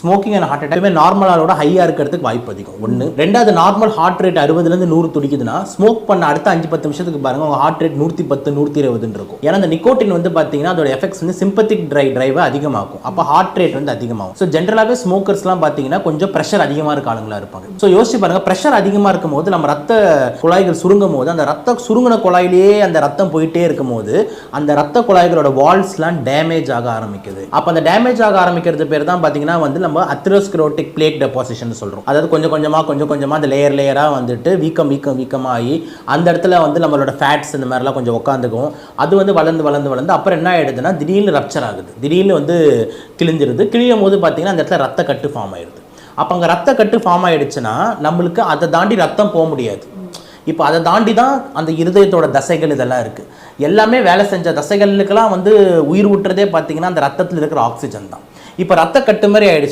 Smoking and heart attack நார்மலாலோட ஹையாக இருக்கிறதுக்கு வாய்ப்பு அதிகம். ஒன்று ரெண்டாவது நார்மல் ஹார்ட் ரேட் அறுபதுலேருந்து நூறு துடிக்குதுன்னா ஸ்மோக் பண்ண அடுத்த அஞ்சு பத்து நிமிஷத்துக்கு பாருங்க உங்கள் ஹார்ட் ரேட் நூற்றி பத்து நூற்றி இருபதுன்னு இருக்கும். ஏன்னா அந்த நிக்கோட்டின் வந்து பார்த்தீங்கன்னா அதோட எஃபெக்ட்ஸ் வந்து சிம்பத்திக் ட்ரை ட்ரைவை அதிகமாகும் அப்போ ஹார்ட் ரேட் வந்து அதிகமாகும். ஸோ ஜென்ரலாகவே ஸ்மோக்கர்ஸ்லாம் பார்த்தீங்கன்னா கொஞ்சம் ப்ரெஷர் அதிகமாக இருக்க ஆளுங்களா இருப்பாங்க. ஸோ யோசிச்சு பாருங்க ப்ரெஷர் அதிகமாக இருக்கும் போது நம்ம ரத்த குழாய்கள் சுருங்கும் போது அந்த ரத்த சுருங்கின குழாயிலேயே அந்த ரத்தம் போயிட்டே இருக்கும் போது அந்த ரத்த குழாய்களோட வால்ஸ்லாம் டேமேஜ் ஆக ஆரம்பிக்குது. அப்போ அந்த டேமேஜ் ஆக ஆரம்பிக்கிறது பேர் தான் பார்த்தீங்கன்னா வந்து நம்ம அத்ரோஸ்க்ரோட்டிக் பிளேக் டெபாசிஷன் சொல்கிறோம் அதாவது கொஞ்சம் கொஞ்சமாக கொஞ்சம் கொஞ்சமாக அந்த லேயர் லேயராக வந்துட்டு வீக்கம் வீக்கம் வீக்கமாகி அந்த இடத்துல வந்து நம்மளோட ஃபேட்ஸ் இந்த மாதிரிலாம் கொஞ்சம் உட்காந்துக்கும் அது வந்து வளர்ந்து வளர்ந்து வளர்ந்து அப்புறம் என்ன ஆகிடுதுன்னா திடீர்னு ரப்ச்சர் ஆகுது. திடீர்னு வந்து கிழிஞ்சிருது. கிழியும் போது பார்த்தீங்கன்னா அந்த இடத்துல ரத்த கட்டு ஃபார்ம் ஆயிடுது. அப்போ அங்கே ரத்த கட்டு ஃபார்ம் ஆயிடுச்சுன்னா நம்மளுக்கு அதை தாண்டி ரத்தம் போக முடியாது. இப்போ அதை தாண்டி தான் அந்த இருதயத்தோட தசைகள் இதெல்லாம் இருக்குது எல்லாமே வேலை செஞ்ச தசைகளுக்கெல்லாம் வந்து உயிர் ஊட்டுறதே பார்த்திங்கன்னா அந்த ரத்தத்தில் இருக்கிற ஆக்சிஜன் தான். இப்போ ரத்த கட்டு மாதிரி ஆயிடுச்சுன்னா